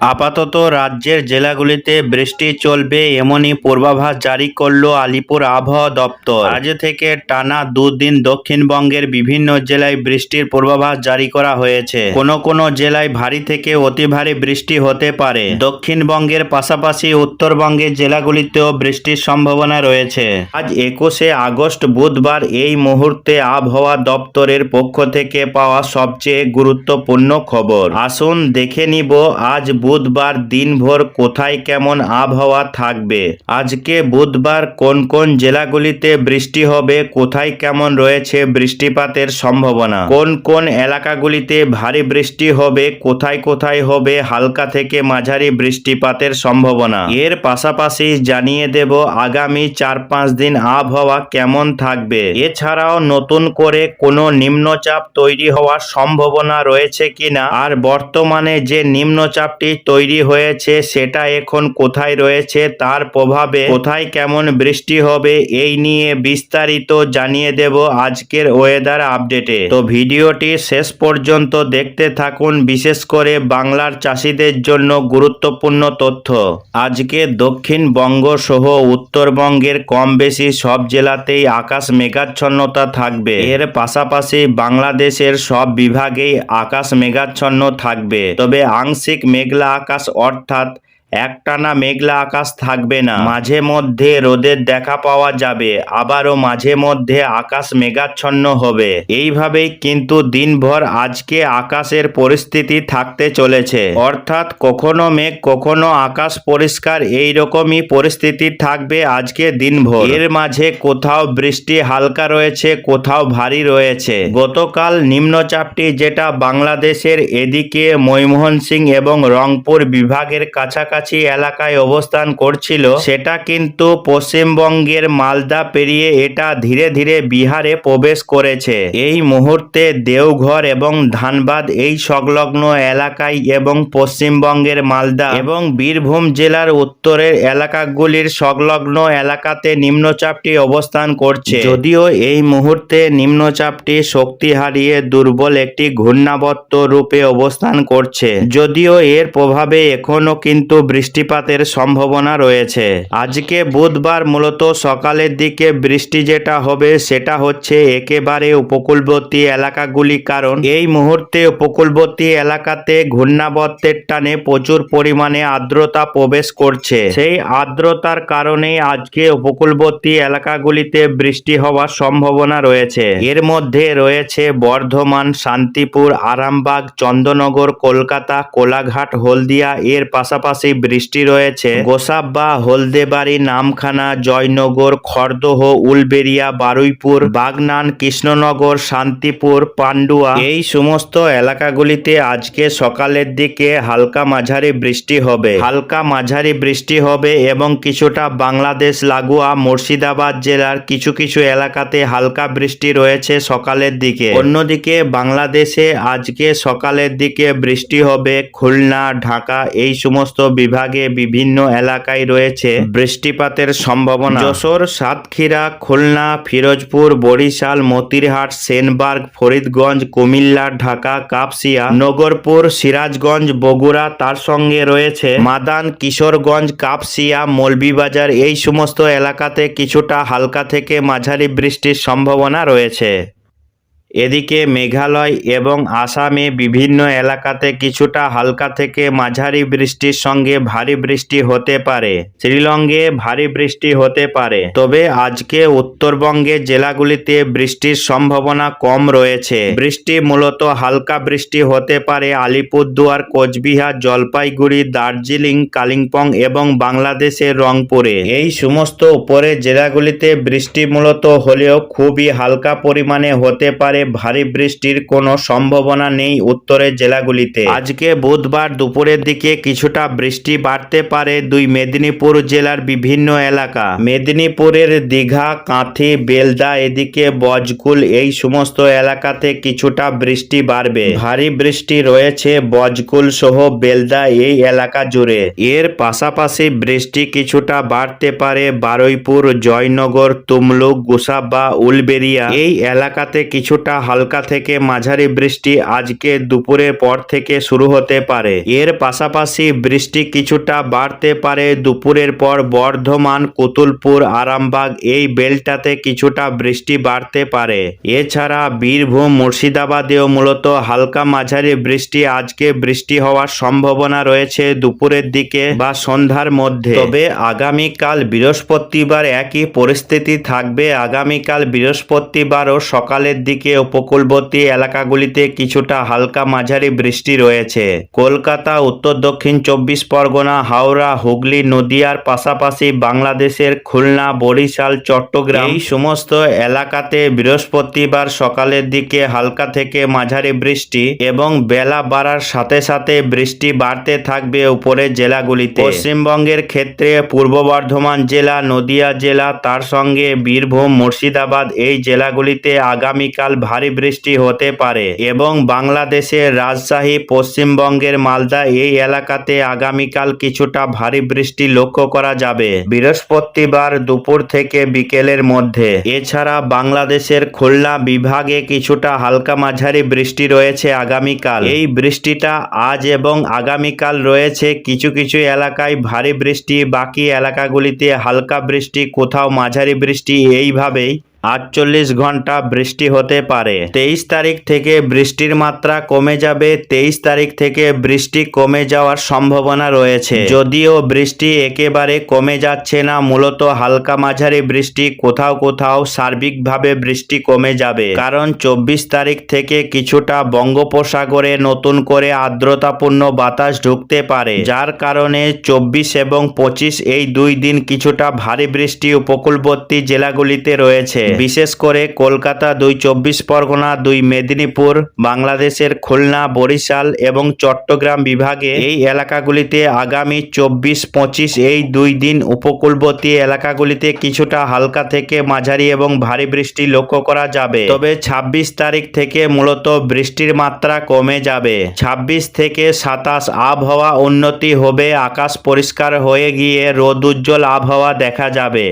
আপাতত রাজ্যের জেলাগুলিতে বৃষ্টি চলবে এমনই পূর্বাভাস জারি করল আলিপুর আবহাওয়া দপ্তর। আজ থেকে টানা দুদিন দক্ষিণবঙ্গের বিভিন্ন জেলায় বৃষ্টির পূর্বাভাস জারি করা হয়েছে। কোনো কোনো জেলায় ভারী থেকে অতি ভারী বৃষ্টি হতে পারে। দক্ষিণবঙ্গের পাশাপাশি উত্তরবঙ্গের জেলাগুলিতেও বৃষ্টির সম্ভাবনা রয়েছে। আজ একুশে আগস্ট বুধবার এই মুহূর্তে আবহাওয়া দপ্তরের পক্ষ থেকে পাওয়া সবচেয়ে গুরুত্বপূর্ণ খবর। আসুন দেখে নিব আজ বুধবার দিনভর কোথায় কেমন আবহাওয়া থাকবে? আজকে বুধবার কোন কোন জেলাগুলিতে বৃষ্টি হবে? কোথায় কেমন রয়েছে বৃষ্টিপাতের সম্ভাবনা? কোন কোন এলাকাগুলিতে ভারী বৃষ্টি হবে? কোথায় কোথায় হবে? হালকা থেকে মাঝারি বৃষ্টিপাতের সম্ভাবনা। এর পাশাপাশি জানিয়ে দেব আগামী চার পাঁচ দিন আবহাওয়া কেমন থাকবে। এছাড়াও নতুন করে কোনো নিম্নচাপ তৈরি হওয়ার সম্ভাবনা রয়েছে কিনা? আর বর্তমানে যে নিম্নচাপটি তৈরি হয়েছে, সেটা এখন কোথায় রয়েছে, তার প্রভাবে কোথায় কেমন বৃষ্টি হবে, এই নিয়ে বিস্তারিত জানিয়ে দেব আজকের ওয়েদার আপডেটে তো ভিডিওটি শেষ পর্যন্ত দেখতে থাকুন, বিশেষ করে বাংলার চাষিদের জন্য গুরুত্বপূর্ণ তথ্য। আজকে দক্ষিণবঙ্গ সহ উত্তরবঙ্গের কম বেশি সব জেলাতেই আকাশ মেঘাচ্ছন্নতা থাকবে। এর পাশাপাশি বাংলাদেশের সব বিভাগেই আকাশ মেঘাচ্ছন্ন থাকবে। তবে আংশিক মেঘলা আকাশ অর্থাৎ একটানা মেঘলা আকাশ থাকবে না। মাঝে মধ্যে রোদের দেখা পাওয়া যাবে, আবারও মাঝে মধ্যে আকাশ মেঘাচ্ছন্ন হবে। এইভাবেই কিন্তু দিনভর আজকে আকাশের পরিস্থিতি থাকতে চলেছে। অর্থাৎ কখনো মেঘ, কখনো আকাশ পরিষ্কার এই রকমই পরিস্থিতি থাকবে আজকে দিনভর। এর মাঝে কোথাও বৃষ্টি হালকা রয়েছে, কোথাও ভারী রয়েছে। গতকাল নিম্নচাপটি যেটা বাংলাদেশের এদিকে ময়মোহন সিং এবং রংপুর বিভাগের কাছাকাছি এলাকায় অবস্থান করছিল, সেটা কিন্তু পশ্চিমবঙ্গের মালদা পেরিয়ে এটা ধীরে ধীরে বিহারে প্রবেশ করেছে। এই মুহূর্তে দেওঘর এবং ধানবাদ এই সংলগ্ন এলাকায় এবং পশ্চিমবঙ্গের মালদা এবং বীরভূম জেলার উত্তরের এলাকাগুলির সংলগ্ন এলাকাতে নিম্নচাপটি অবস্থান করছে। যদিও এই মুহূর্তে নিম্নচাপটি শক্তি হারিয়ে দুর্বল একটি ঘূর্ণাবর্ত রূপে অবস্থান করছে। যদিও এর প্রভাবে এখনও কিন্তু বৃষ্টিপাতের সম্ভাবনা রয়েছে। আজকে বুধবার মূলত সকালের দিকে বৃষ্টি যেটা হবে সেটা হচ্ছে একেবারে উপকূলবর্তী এলাকাগুলি, কারণ এই মুহূর্তে উপকূলবর্তী এলাকাতে ঘূর্ণাবর্তের টানে প্রচুর পরিমাণে আর্দ্রতা প্রবেশ করছে। সেই আর্দ্রতার কারণেই আজকে উপকূলবর্তী এলাকাগুলিতে বৃষ্টি হওয়ার সম্ভাবনা রয়েছে। এর মধ্যে রয়েছে বর্ধমান, শান্তিপুর, আরামবাগ, চন্দ্রনগর, কলকাতা, কোলাঘাট, হলদিয়া, এর পাশাপাশি বৃষ্টি রয়েছে। গোসাবা হলদেবাড়ি, নামখানা, জয়নগর, খড়দহ উলবেরিয়া বারুইপুর, বাগনান, কৃষ্ণনগর, শান্তিপুর, পান্ডুয়া। এই সমস্ত এলাকাগুলিতে আজকে সকালের দিকে হালকা মাঝারি বৃষ্টি হবে। হালকা মাঝারি বৃষ্টি হবে এবং কিছুটা বাংলাদেশ, লাগোয়া, মুর্শিদাবাদ জেলার কিছু কিছু এলাকাতে হালকা বৃষ্টি রয়েছে সকালের দিকে। অন্যদিকে বাংলাদেশে আজকে সকালের দিকে বৃষ্টি হবে। খুলনা, ঢাকা এই সমস্ত বিভাগে বিভিন্ন এলাকায় রয়েছে বৃষ্টিপাতের সম্ভাবনা। যশোর, সাতক্ষীরা, খুলনা, ফিরোজপুর, বরিশাল, মতিরহাট, সেনবার্গ, ফরিদগঞ্জ, কুমিল্লা, ঢাকা, কাপসিয়া, নগরপুর, সিরাজগঞ্জ, বগুড়া, তার সঙ্গে রয়েছে মাদান, কিশোরগঞ্জ, কাপসিয়া, মৌলভীবাজার। এই সমস্ত এলাকাতে কিছুটা হালকা থেকে মাঝারি বৃষ্টির সম্ভাবনা রয়েছে। এদিকে মেঘালয় এবং আসামে বিভিন্ন এলাকাতে কিছুটা হালকা থেকে মাঝারি বৃষ্টির সঙ্গে ভারী বৃষ্টি হতে পারে। শ্রীলঙ্গে ভারী বৃষ্টি হতে পারে। তবে আজকে উত্তরবঙ্গে জেলাগুলিতে বৃষ্টির সম্ভাবনা কম রয়েছে। বৃষ্টি মূলত হালকা বৃষ্টি হতে পারে আলিপুরদুয়ার, কোচবিহার, জলপাইগুড়ি, দার্জিলিং, কালিম্পং এবং বাংলাদেশের রংপুরে। এই সমস্ত উপরের জেলাগুলিতে বৃষ্টি মূলত হলেও খুবই হালকা পরিমাণে হতে পারে ভারী বৃষ্টির কোনো সম্ভাবনা নেই উত্তরের জেলাগুলিতে। আজকে বুধবার দুপুরের দিকে কিছুটা বৃষ্টি বাড়তে পারে দুই মেদিনীপুর জেলার বিভিন্ন এলাকা। মেদিনীপুরের দীঘা, কাঁথি, বেলদা এদিকে বজকুল এই সমস্ত এলাকাতে কিছুটা বৃষ্টি বাড়বে। ভারী বৃষ্টি রয়েছে বজকুল সহ বেলদা এই এলাকা জুড়ে। এর পাশাপাশি বৃষ্টি কিছুটা বাড়তে পারে বারুইপুর, জয়নগর, তুমলুক, গুসাবা উলবেরিয়া এই এলাকাতে কিছুটা কিছুটা হালকা থেকে মাঝারি বৃষ্টি আজকে দুপুরের পর থেকে শুরু হতে পারে। এর পাশাপাশি বৃষ্টি কিছুটা বাড়তে পারে। দুপুরের পর বর্ধমান, কুতুলপুর, আরামবাগ এই বেলটাতে কিছুটা বৃষ্টি বাড়তে পারে। এছাড়া বীরভূম, মুর্শিদাবাদেও মূলত হালকা মাঝারি বৃষ্টি আজকে বৃষ্টি হওয়ার সম্ভাবনা রয়েছে দুপুরের দিকে বা সন্ধ্যার মধ্যে। তবে আগামীকাল বৃহস্পতিবার একই পরিস্থিতি থাকবে। আগামীকাল বৃহস্পতিবারও সকালের দিকে উপকূলবর্তী এলাকাগুলিতে কিছুটা হালকা মাঝারি বৃষ্টি রয়েছে। কলকাতা, উত্তর দক্ষিণ চব্বিশ পরগনা, হাওড়া, হুগলি, নদিয়ার পাশাপাশি বাংলাদেশের খুলনা, বরিশাল, চট্টগ্রাম এই সমস্ত এলাকাতে বৃহস্পতিবার সকালের দিকে হালকা থেকে মাঝারি বৃষ্টি এবং বেলা বাড়ার সাথে সাথে বৃষ্টি বাড়তে থাকবে উপরের জেলাগুলিতে। পশ্চিমবঙ্গের ক্ষেত্রে পূর্ব বর্ধমান জেলা, নদিয়া জেলা, তার সঙ্গে বীরভূম, মুর্শিদাবাদ এই জেলাগুলিতে আগামীকাল ভারী বৃষ্টি হতে পারে এবং বাংলাদেশের রাজশাহী, পশ্চিমবঙ্গের মালদা এই এলাকাতে আগামীকাল কিছুটা ভারী বৃষ্টি লক্ষ্য করা যাবে। বৃহস্পতিবার দুপুর থেকে বিকেলের মধ্যে। এছাড়া বাংলাদেশের খুলনা বিভাগে কিছুটা হালকা মাঝারি বৃষ্টি রয়েছে আগামীকাল। এই বৃষ্টিটা আজ এবং আগামীকাল রয়েছে। কিছু কিছু এলাকায় ভারী বৃষ্টি, বাকি এলাকাগুলিতে হালকা বৃষ্টি, কোথাও মাঝারি বৃষ্টি। এইভাবেই আটচল্লিশ ঘণ্টা বৃষ্টি হতে পারে। তেইশ তারিখ থেকে বৃষ্টির মাত্রা কমে যাবে। তেইশ তারিখ থেকে বৃষ্টি কমে যাওয়ার সম্ভাবনা রয়েছে। যদিও বৃষ্টি একেবারে কমে যাচ্ছে না, মূলত হালকা মাঝারি বৃষ্টি, কোথাও কোথাও সার্বিকভাবে বৃষ্টি কমে যাবে। কারণ চব্বিশ তারিখ থেকে কিছুটা বঙ্গোপসাগরে নতুন করে আর্দ্রতাপূর্ণ বাতাস ঢুকতে পারে, যার কারণে চব্বিশ এবং পঁচিশ এই দুই দিন কিছুটা ভারী বৃষ্টি উপকূলবর্তী জেলাগুলিতে রয়েছে। বিশেষ করে কলকাতা দুই চব্বিশ পরগনা, দুই মেদিনীপুর, বাংলাদেশের খুলনা, বরিশাল এবং চট্টগ্রাম বিভাগে এই এলাকাগুলিতে আগামী চব্বিশ, পঁচিশ এই দুই দিন উপকূলবর্তী এলাকাগুলিতে কিছুটা হালকা থেকে মাঝারি এবং ভারী বৃষ্টি লক্ষ্য করা যাবে। তবে ২৬ তারিখ থেকে মূলত বৃষ্টির মাত্রা কমে যাবে। ২৬ থেকে সাতাশ আবহাওয়া উন্নতি হবে, আকাশ পরিষ্কার হয়ে গিয়ে রোদ উজ্জ্বল আবহাওয়া দেখা যাবে।